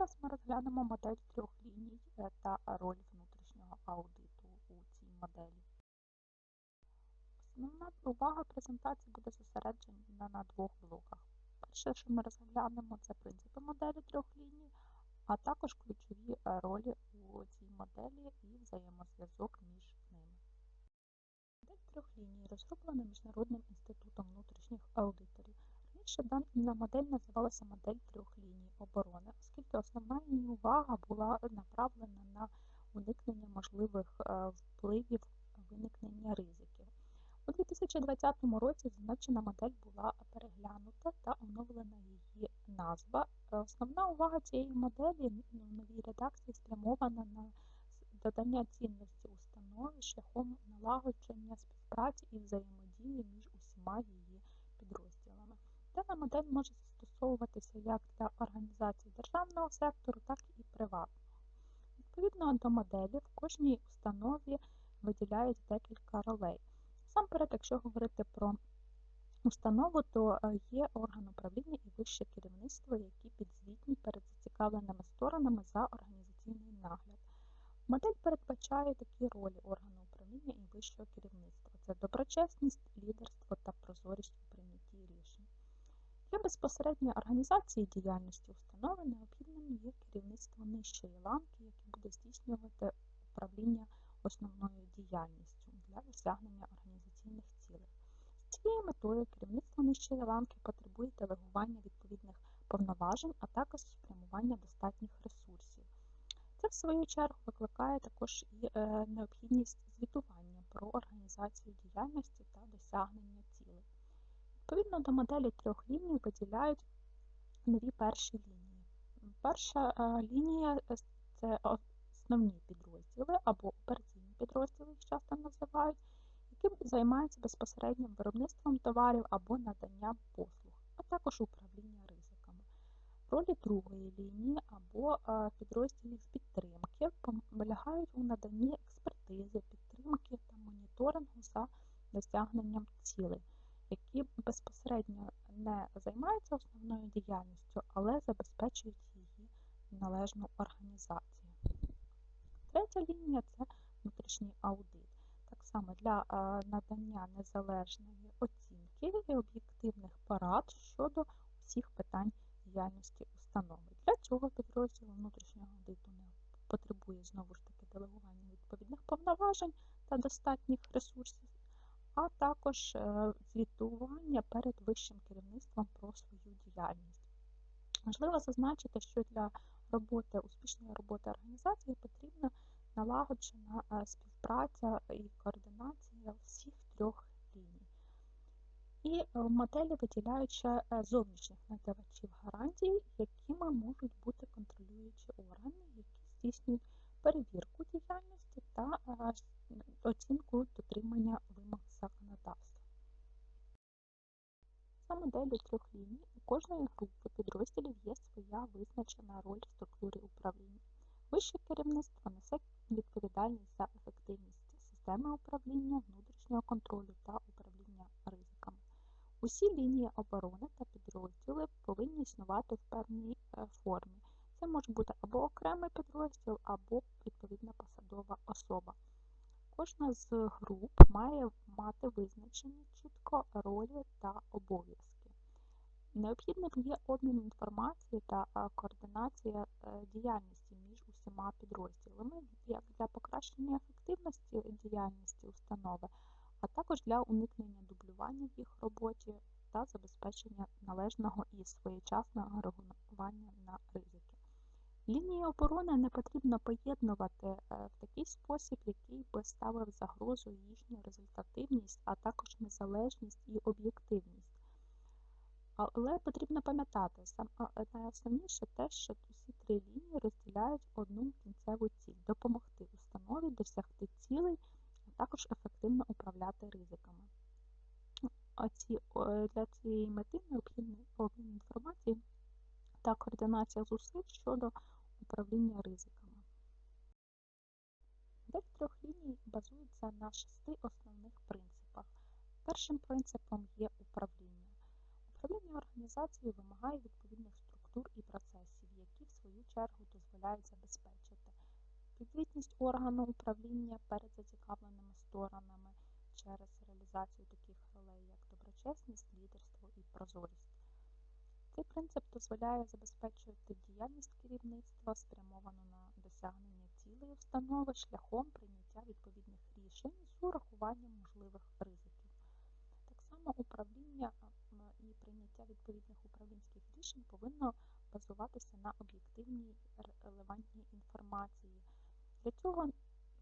Зараз ми розглянемо модель трьох ліній е, та роль внутрішнього аудиту у цій моделі. Основна увага презентації буде зосереджена на двох блоках. Перше, що ми розглянемо, це принципи моделі трьох ліній, а також ключові е, ролі у цій моделі і взаємозв'язок між ними. Модель трьох ліній розроблена Міжнародним інститутом внутрішніх аудиторів. Раніше дана модель називалася модель трьох ліній оборони, оскільки основна її увага була направлена на уникнення можливих е, впливів виникнення ризиків. У 2020 році зазначена модель була переглянута та оновлена її назва. Е, основна увага цієї моделі в новій редакції спрямована на додання цінності установи шляхом налагодження співпраці і взаємодії між усіма її. Дана модель може застосовуватися як для організацій державного сектору, так і приватного. Відповідно до моделі, в кожній установі виділяють декілька ролей. Насамперед, якщо говорити про установу, то е, є орган управління і вище керівництво, які підзвітні перед зацікавленими сторонами за організаційний нагляд. Модель передбачає такі ролі органу управління і вищого керівництва: це доброчесність, лідерство та прозорість у прийнятті рішень. Для безпосередньої організації діяльності установи необхідним є керівництво нижчої ланки, яке буде здійснювати управління основною діяльністю для досягнення організаційних цілей. З цією метою керівництво нижчої ланки потребує делегування відповідних повноважень, а також спрямування достатніх ресурсів. Це, в свою чергу, викликає також і е, необхідність звітування про організацію діяльності та досягнення. Відповідно до моделі трьох ліній виділяють нові перші лінії. Перша е, лінія е, це основні підрозділи або операційні підрозділи, їх часто називають, які займаються безпосереднім виробництвом товарів або наданням послуг, а також управління ризиками. Ролі другої лінії або підрозділів підтримки полягають у наданні експертизи, підтримки та моніторингу за досягненням цілей, які безпосередньо не займаються основною діяльністю, але забезпечують її належну організацію. Третя лінія це внутрішній аудит. Так само для надання незалежної оцінки і об'єктивних порад щодо всіх питань діяльності установи. Для цього підрозділ внутрішнього аудиту не потребує знову ж таки делегування відповідних повноважень та достатніх ресурсів, а також е, звітування перед вищим керівництвом про свою діяльність. Важливо зазначити, що для роботи, успішної роботи організації потрібна налагоджена е, співпраця і координація всіх трьох ліній. І в моделі виділяють е, зовнішніх надавачів гарантій, якими можуть бути контролюючі органи, які здійснюють перевірку діяльності та е, оцінку дотримання вимог законодавства. За моделлю трьох ліній у кожної групи підрозділів є своя визначена роль в структурі управління. Вище керівництво несе відповідальність за ефективність системи управління, внутрішнього контролю та управління ризиками. Усі лінії оборони та підрозділи повинні існувати в певній е, формі. Це може бути або окремий підрозділ, або відповідна посадова особа. Кожна з груп має мати визначені чітко ролі та обов'язки. Необхідним є обмін інформацією та е, координація е, діяльності між усіма підрозділами як для покращення ефективності діяльності установи, а також для уникнення дублювання в їх роботі та забезпечення належного і своєчасного реагування на ризики. Лінії оборони не потрібно поєднувати е, в такий спосіб, який би ставив загрозу їхню результативність, а також незалежність і об'єктивність. Але потрібно пам'ятати, найосновніше те, що усі три лінії розділяють одну кінцеву ціль допомогти установі досягти цілей, також ефективно управляти ризиками. Для цієї мети необхідний обмін інформації та координація зусиль щодо управління ризиками. Модель трьох ліній базується на шести основних принципах. Першим принципом є управління. Управління організацією вимагає відповідних структур і процесів, які в свою чергу дозволяють забезпечити підзвітність органу управління перед зацікавленими сторонами через реалізацію таких ролей, як доброчесність, лідерство і прозорість. Цей принцип дозволяє забезпечувати діяльність керівництва, спрямовану на досягнення цілей установи шляхом прийняття відповідних рішень з урахуванням можливих ризиків. Так само управління і прийняття відповідних управлінських рішень повинно базуватися на об'єктивній релевантній інформації. Для цього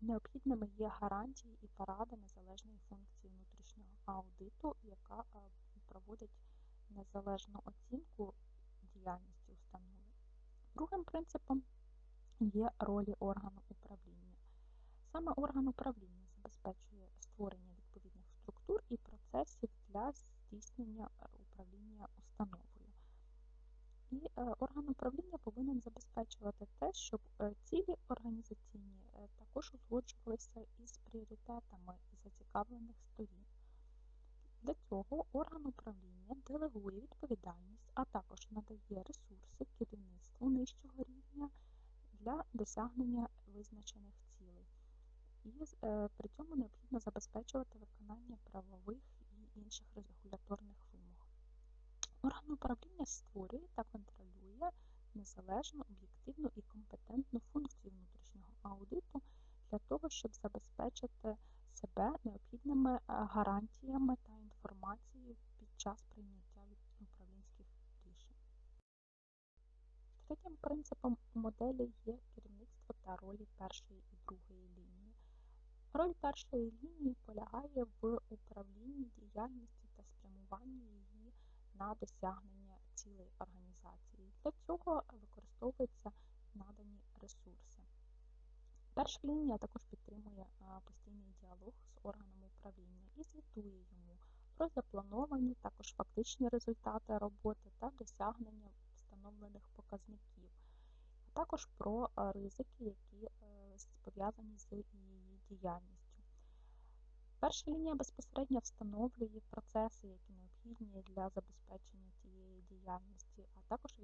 необхідними є гарантії і поради незалежної функції внутрішнього аудиту, яка проводить незалежну оцінку діяльності установи. Другим принципом є ролі органу управління. Саме орган управління забезпечує створення відповідних структур і процесів для здійснення е, управління установою. І е, орган управління повинен забезпечувати те, щоб е, цілі організаційні також узгоджувалися із пріоритетами зацікавлених сторін. Для цього орган управління делегує відповідальність, а також надає ресурси керівництву нижчого рівня для досягнення визначених цілей. І е, при цьому необхідно забезпечувати виконання правових і інших регуляторних вимог. Орган управління створює та контролює незалежну, об'єктивну і компетентну функцію внутрішнього аудиту для того, щоб забезпечити себе необхідними е, гарантіями та інформацією під час прийняття управлінських рішень. Третім принципом у моделі є керівництво та ролі першої і другої лінії. Роль першої лінії полягає в управлінні діяльністю та спрямуванні її на досягнення цілей організації. Для цього використовуються надані ресурси. Перша лінія також підтримує постійний діалог з органом управління і звітує йому про заплановані також фактичні результати роботи та досягнення встановлених показників, а також про ризики, які е, пов'язані з її діяльністю. Перша лінія безпосередньо встановлює процеси, які необхідні для забезпечення цієї діяльності, а також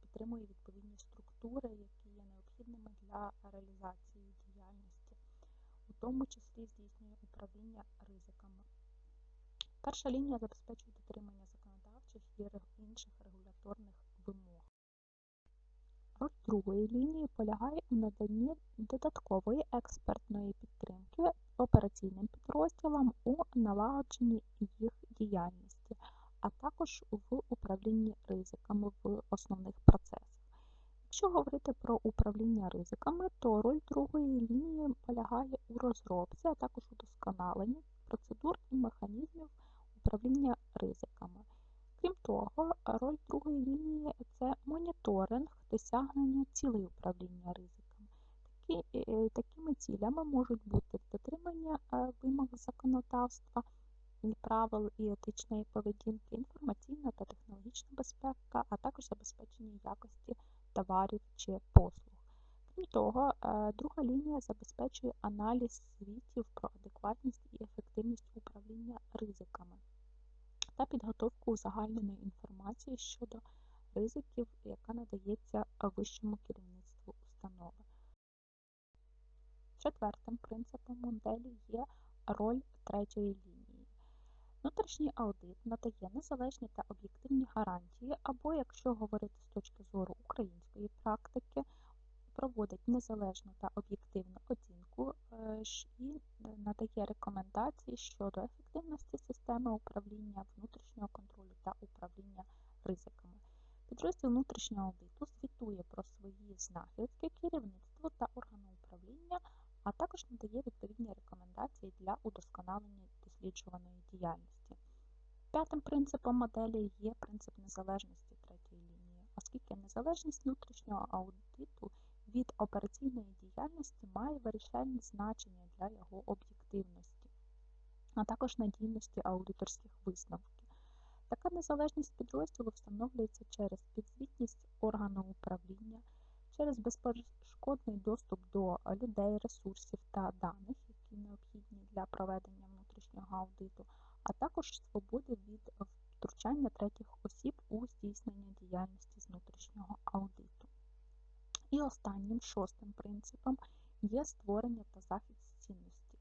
підтримує відповідні структури, які є необхідними для реалізації тому числі здійснює управління ризиками. Перша лінія забезпечує дотримання законодавчих і інших регуляторних вимог. Роль другої лінії полягає у наданні додаткової експертної підтримки операційним підрозділам у налагодженні їх діяльності, а також в управлінні ризиками в основних процесах. Якщо про управління ризиками, то роль другої лінії полягає у розробці, а також удосконаленні процедур і механізмів управління ризиками. Крім того, роль другої лінії це моніторинг досягнення цілей управління ризиками. Такі, е, такими цілями можуть бути дотримання е, вимог законодавства, і правил і етичної поведінки, інформаційна та технологічна безпека, а також забезпечення якості товарів чи послуг. Крім того, е, друга лінія забезпечує аналіз звітів про адекватність і ефективність управління ризиками та підготовку узагальненої інформації щодо ризиків, яка надається вищому керівництву установи. Четвертим принципом моделі є роль третьої лінії. Внутрішній аудит надає незалежні та об'єктивні гарантії, або, якщо говорити з точки зору української практики, проводить незалежну та об'єктивну оцінку е, і надає рекомендації щодо ефективності системи управління внутрішнього контролю та управління ризиками. Підрозділ внутрішнього аудиту звітує про свої знахідки керівництву та органу управління, а також надає відповідні рекомендації для удосконалення досліджуваної діяльності. П'ятим принципом моделі є принцип незалежності третьої лінії, оскільки незалежність внутрішнього аудиту від операційної діяльності має вирішальне значення для його об'єктивності, а також надійності аудиторських висновків. Така незалежність підрозділу встановлюється через підзвітність органу управління, через безперешкодний доступ до людей, ресурсів та даних, які необхідні для проведення внутрішнього аудиту, а також свободи від втручання третіх осіб у здійснення діяльності з внутрішнього аудиту. І останнім шостим принципом є створення та захист цінності.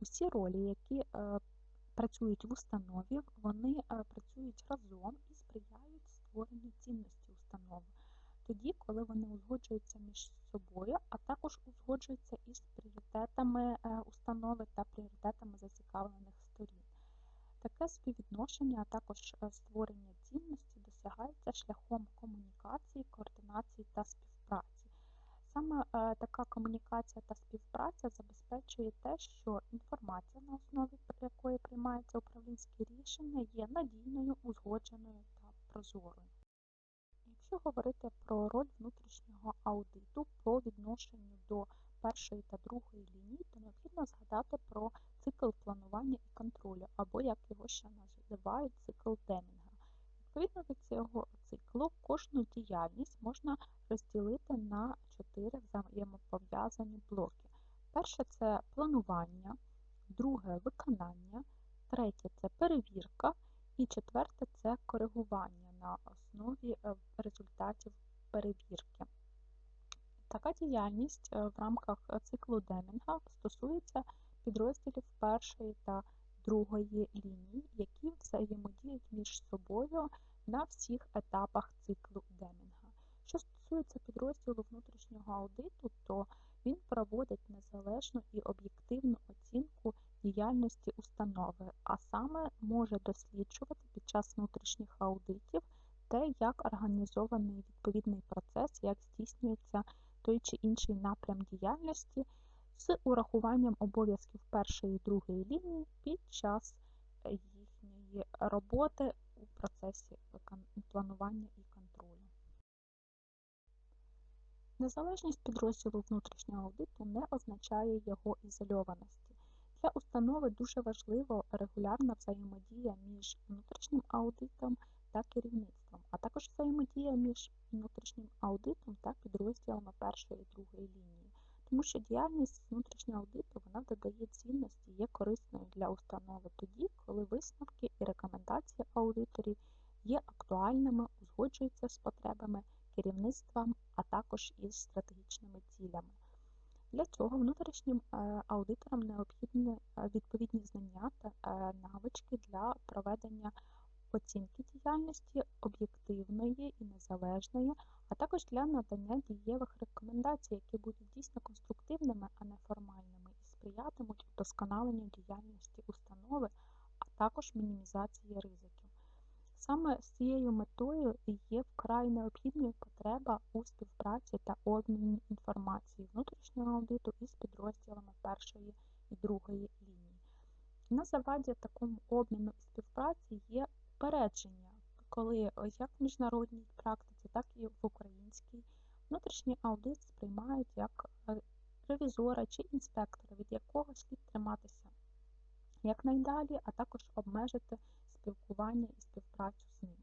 Усі ролі, які е, працюють в установі, вони е, працюють разом і сприяють створенню цінності установи. Тоді, коли вони узгоджуються між собою, а також узгоджуються із пріоритетами е, установи та пріоритетами зацікавлених. Таке співвідношення, а також е, створення цінності досягається шляхом комунікації, координації та співпраці. Саме е, така комунікація та співпраця забезпечує те, що інформація, на основі якої приймається управлінське рішення, є надійною, узгодженою та прозорою. Якщо говорити про роль внутрішнього аудиту по відношенню до першої та другої лінії, то необхідно згадати про цикл планування і контролю, або, як його ще називають, цикл Демінга. Відповідно до цього циклу, кожну діяльність можна розділити на чотири взаємопов'язані блоки. Перше це планування, друге виконання, третє це перевірка і четверте це коригування на основі е, результатів перевірки. Така діяльність е, в рамках е, циклу Демінга стосується підрозділів першої та другої лінії, які взаємодіють між собою на всіх етапах циклу Демінга. Що стосується підрозділу внутрішнього аудиту, то він проводить незалежну і об'єктивну оцінку діяльності установи, а саме може досліджувати під час внутрішніх аудитів те, як організований відповідний процес, як здійснюється той чи інший напрям діяльності з урахуванням обов'язків першої і другої лінії під час е, їхньої роботи у процесі планування і контролю. Незалежність підрозділу внутрішнього аудиту не означає його ізольованості. Для установи дуже важливо регулярна взаємодія між внутрішнім аудитом та керівництвом, а також взаємодія між внутрішнім аудитом та підрозділами першої і другої лінії, тому що діяльність внутрішнього аудиту вона додає цінності, є корисною для установи тоді, коли висновки і рекомендації аудиторів є актуальними, узгоджуються з потребами керівництва, а також із стратегічними цілями. Для цього внутрішнім е, аудиторам необхідні е, відповідні знання та е, навички для проведення оцінки діяльності об'єктивної і незалежної, а також для надання дієвих рекомендацій, які будуть дійсно конструктивними, а не формальними, і сприятимуть вдосконаленню діяльності установи, а також мінімізації ризиків. Саме з цією метою є вкрай необхідною потреба у співпраці та обміні інформації внутрішнього аудиту із підрозділами першої і другої лінії. На заваді такому обміну і співпраці є упередження, коли як в міжнародній практиці, так і в українській внутрішній аудит сприймають як е, ревізора чи інспектора, від якого слід триматися якнайдалі, а також обмежити спілкування і співпрацю з ним.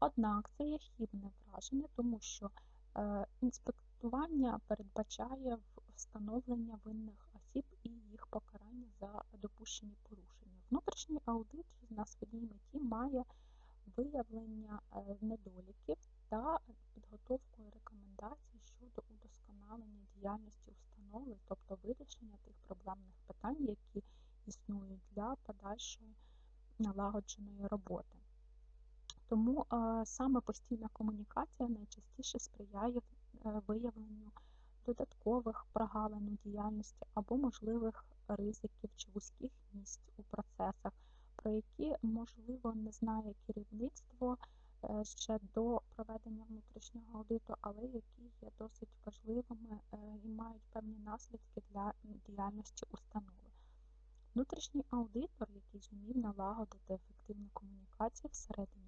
Однак це є хібне враження, тому що е, інспектування передбачає встановлення винних осіб і їх покарання за допущені порушення. Внутрішній аудит на своїй меті має виявлення е, недоліків та підготовку рекомендацій щодо удосконалення діяльності установи, тобто вирішення тих проблемних питань, які існують для подальшої налагодженої роботи. Тому е, саме постійна комунікація найчастіше сприяє е, виявленню додаткових прогалин у діяльності або можливих ризиків чи вузьких місць у процесах, про які, можливо, не знає керівництво е, ще до проведення внутрішнього аудиту, але які є досить важливими і мають певні наслідки для діяльності установи. Внутрішній аудитор, який зумів налагодити ефективну комунікацію всередині